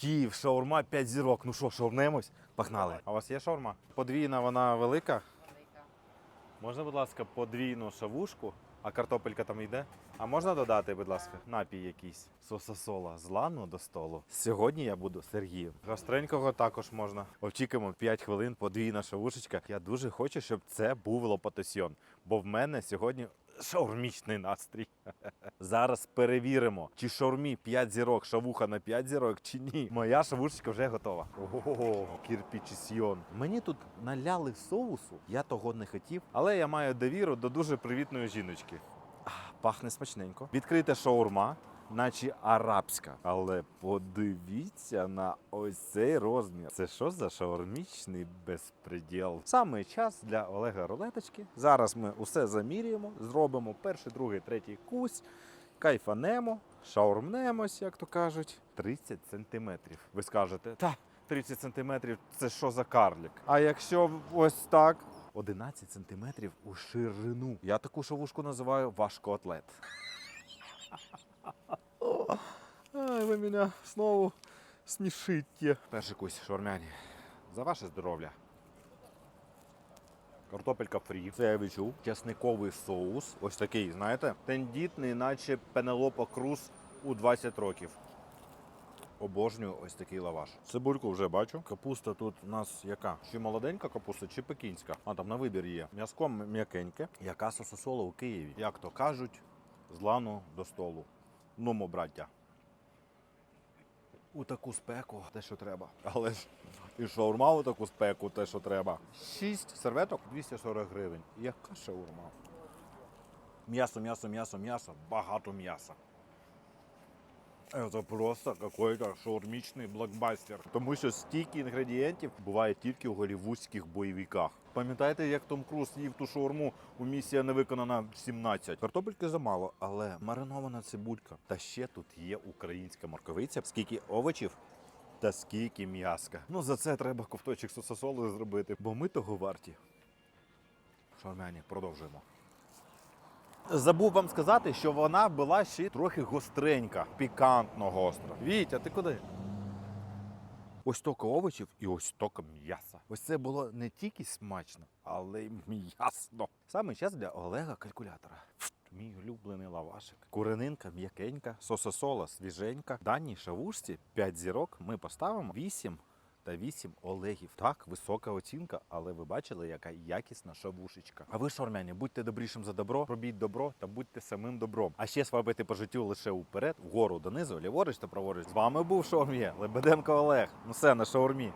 Київ, шаурма 5 зірок. Ну що, шаурнемось? Погнали. А у вас є шаурма? Подвійна вона велика? Можна, будь ласка, подвійну шавушку, а картопелька там йде? А можна додати, будь ласка, напій якийсь сососола з лану до столу. Сьогодні я буду Сергієм. Гостренького також можна. Очікуємо 5 хвилин, подвійна шавушечка. Я дуже хочу, щоб це був лопатосьйон, бо в мене сьогодні шаурмічний настрій. Зараз перевіримо, чи шаурмі 5 зірок, шавуха на 5 зірок, чи ні. Моя шавушечка вже готова. Ого, кірпічісьйон. Мені тут наляли соусу, я того не хотів, але я маю довіру до дуже привітної жіночки. Пахне смачненько. Відкрита шаурма, наче арабська. Але подивіться на ось цей розмір. Це що за шаурмічний безпреділ? Саме час для Олега рулеточки. Зараз ми усе замірюємо, зробимо перший, другий, третій кусь. Кайфанемо, шаурмнемось, як то кажуть, 30 сантиметрів. Ви скажете, та 30 сантиметрів це що за карлік? А якщо ось так, 11 сантиметрів у ширину. Я таку шавушку називаю важкоатлет. Ай, ви мене знову смішите. Перший кусь шаурмяні. За ваше здоров'я. Картопелька фрі. Це я відчув. Чесниковий соус. Ось такий, знаєте, тендітний, наче Пенелопа Круз у 20 років. Обожнюю ось такий лаваш. Цибульку вже бачу. Капуста тут у нас яка? Чи молоденька капуста, чи пекінська? А там на вибір є. М'яско м- м'якеньке. Яка сососола у Києві. Як то кажуть, з лану до столу. Нумо, браття. У таку спеку те, що треба. Але ж і шаурма у таку спеку, те, що треба. Шість серветок 240 гривень. Яка шаурма? М'ясо, м'ясо, м'ясо, м'ясо, багато м'яса. Це просто какой-то шаурмічний блокбастер. Тому що стільки інгредієнтів буває тільки у голівудських бойовиках. Пам'ятаєте, як Том Круз їв ту шаурму у місія не виконана 17? Картопельки замало, але маринована цибулька. Та ще тут є українська морковиця. Скільки овочів та скільки м'яска. Ну за це треба ковточок сососолою зробити, бо ми того варті. Шаурмяні, продовжуємо. Забув вам сказати, що вона була ще трохи гостренька, пікантно гостра. Вітя, ти куди? Ось тока овочів і ось тока м'яса. Ось це було не тільки смачно, але й м'ясно. Саме час для Олега калькулятора. Мій улюблений лавашик. Куренинка м'якенька, сососола свіженька. Даній шавушці 5 зірок ми поставимо 8 та 8 олегів. Так, висока оцінка, але ви бачили, яка якісна шавушечка. А ви, шормяні, будьте добрішим за добро, робіть добро та будьте самим добром. А ще свабити по життю лише уперед, вгору донизу, ліворуч та праворуч. З вами був Шаурм'є, Лебеденко Олег. Ну все на шаурмі.